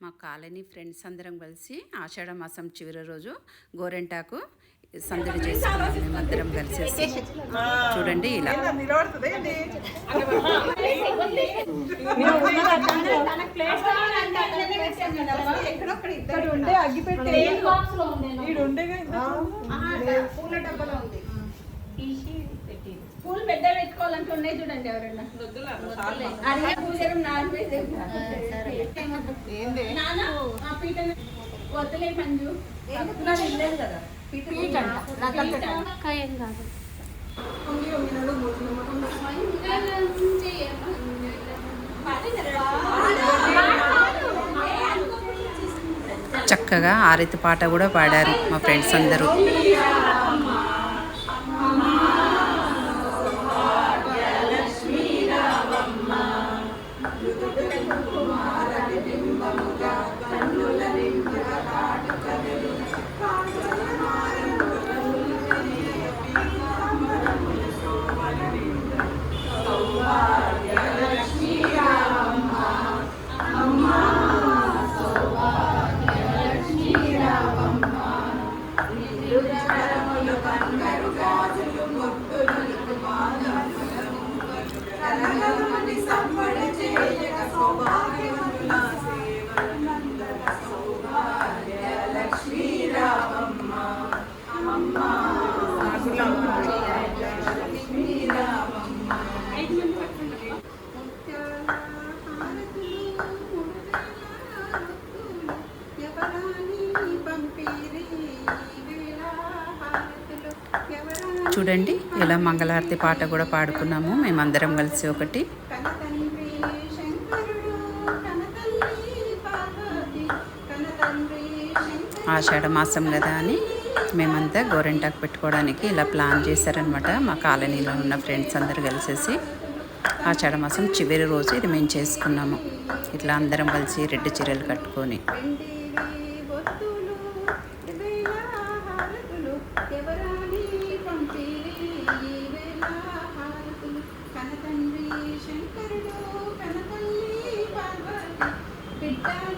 మా colony friends అందరం కలిసి ఆషాఢ మాసం చివరి రోజు గోరెంటాకు సందడి చేసుకున్నాం మేమందరం కలిసేసి చూడండి ఇలా. పూల డబ్బాలో ఉంది. పూలు పెద్ద పెట్టుకోవాలంటే ఉన్నాయి చూడండి ఎవరన్నా. అదే పూజలు నాన్ వెజ్ ఏంది? నాన్న ఆ పీట వద్దులే మంజు. కదా. పీట ఏం కాదు. చక్కగా ఆరెత్తి పాట కూడా పాడారు మా ఫ్రెండ్స్ అందరూ. చూడండి ఇలా మంగళారతి పాట కూడా పాడుకున్నాము. మేమందరం కలిసి ఒకటి. ఆషాఢ మాసం కదా అని మేమంతా గోరెంటాకు పెట్టుకోవడానికి ఇలా ప్లాన్ చేశారనమాట మా కాలనీలో ఉన్న ఫ్రెండ్స్ అందరు కలిసేసి ఆషాఢ మాసం చివరి రోజు ఇది మేము చేసుకున్నాము. ఇట్లా అందరం కలిసి రెడ్ చీరలు కట్టుకొని.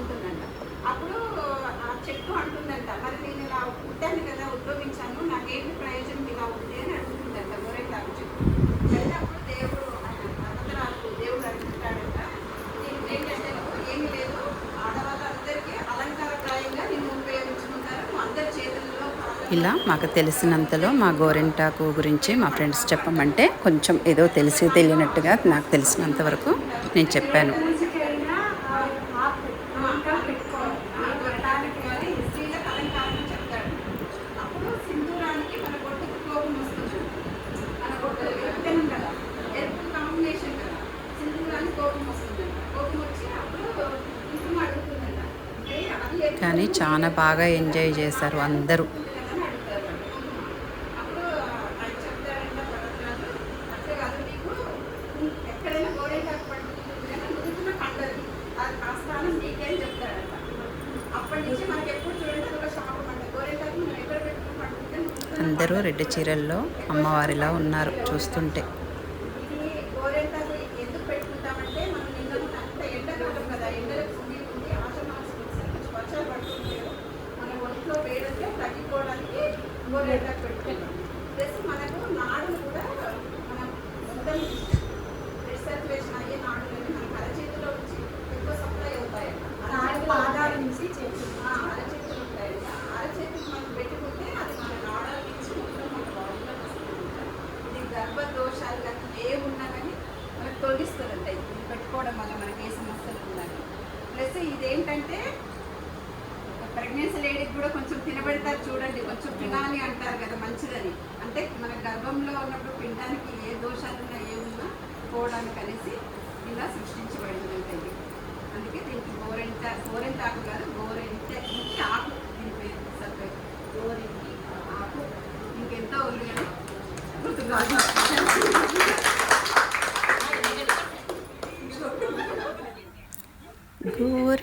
ఉంటుందంట అప్పుడు ఆ చెట్టు అంటుందంట. మరి నేను ఇలా పుట్టాను కదా ఉద్యోగించాను నాకేమి ప్రయోజనం ఇలా ఉంది? అని అంటుందంట గోరెంటాకు చెట్టు? అయితే అప్పుడు దేవుడు అనంతరాలు దేవుడు అడుగుతాడంట దీనికి ఏంటంటే ఏమి లేదు. ఆడవాళ్ళందరికీ అలంకారప్రాయంగా నిన్ను ఉపయోగించుకుంటారు. నువ్వు అందరి చేతుల్లో ఇలా మాకు తెలిసినంతలో మా గోరెంటాకు గురించి మా ఫ్రెండ్స్ చెప్పమంటే కొంచెం ఏదో తెలిసి తెలియనట్టుగా నాకు తెలిసినంత వరకు నేను చెప్పాను. కానీ స్త్రీలకు అలంకారం చెప్తాడు. అప్పుడు సింధూరానికి మన బొట్టుకు కోపం వస్తుంది మన బొట్టు ఎరుపుతనం కదా. ఎరుపు కాంబినేషన్ కదా. సింధూరానికి కోపం వస్తుంది. కోపం వచ్చి అప్పుడు కుంకుమ అడుగుతుందంట. అంటే అది ఎరుపు కానీ చాలా బాగా ఎంజాయ్ చేశారు అందరూ. అందరూ రెడ్ చీరల్లో అమ్మవారిలా ఉన్నారు చూస్తుంటే Gracias. ఇదేంటంటే ప్రెగ్నెన్సీ లేడీకి కూడా కొంచెం తినబెడతారు చూడండి కొంచెం తినాలి అంటారు కదా మంచిదని. అంటే మన గర్భంలో ఉన్నప్పుడు పిండానికి ఏ దోషాలున్నా ఏమున్నా పోవడానికి అనేసి ఇలా సృష్టించబడింది అంటే అందుకే దీనికి గోరెంట గోరెంట ఆకు కాదు గోరెంట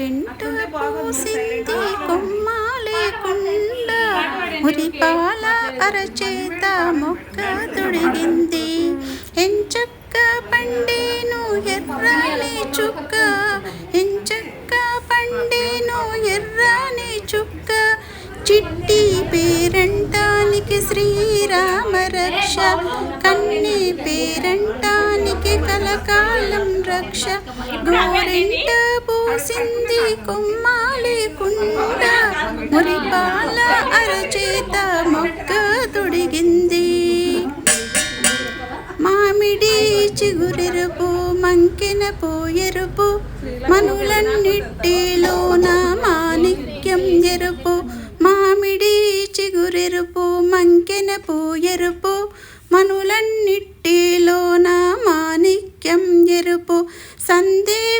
గోరెంట పూసింది కొమ్మ లేకుండా మురిపాల అరచేత మొక్క తొడిగింది. ఎంచక్క పండేను ఎర్రని చుక్క. ఎంచక్క పండేను ఎర్రని చుక్క. చిట్టి పేరంటానికి శ్రీరామ రక్ష. కన్ని పేరంటానికి కలకాలం రక్ష. గోరెంట పూసింది కుమ్మాలి కుండ. మురిపాల అరచేత మొక్క తొడిగింది. మామిడి చిగురెరుపు మంకెన పోయెరుపు మనులన్నిటిలోన మాణిక్యం ఎరుపు. మామిడి చిగురెరుపు మంకెన పోయెరుపు మనులన్నిటిలోన మాణిక్యం ఎరుపు. సందే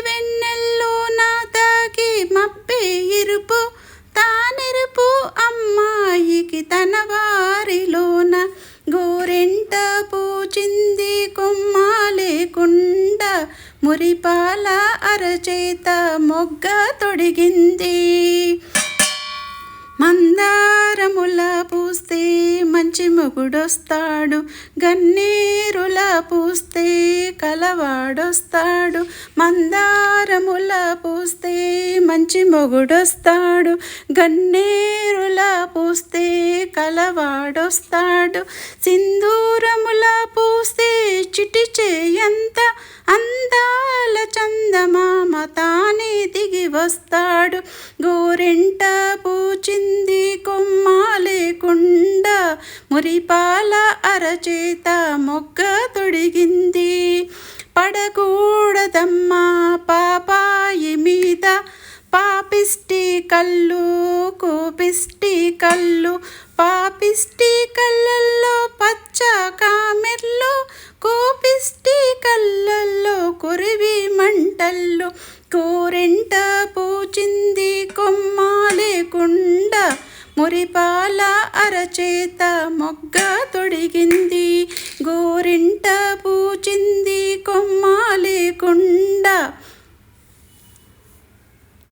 మురిపాల అరచేత మొగ్గ తొడిగింది. మందారముల పూస్తే మంచి మొగుడొస్తాడు గన్నేరుల పూస్తే కలవాడొస్తాడు. మందారముల పూస్తే మంచి మొగుడొస్తాడు గన్నేరుల పూస్తే కలవాడొస్తాడు. సింధూరముల పూస్తే చిటి చేయంత అందాల చందమామ తానే దిగి వస్తాడు. గోరెంట పూచింది కొమ్మ లేకుండా మురిపాల అరచేత మొగ్గ తొడిగింది. పడకూడదమ్మా పాపాయి మీద పాపిష్టి కళ్ళు కోపిష్టి కళ్ళు పాపిష్టి కళ్ళల్లో పచ్చ కామెర్లు కోపిష్టి కళ్ళల్లో కురివి మంటల్లో కోరెంట పూచింది మోరిపాల అరచేత మొగ్గ తొడిగింది.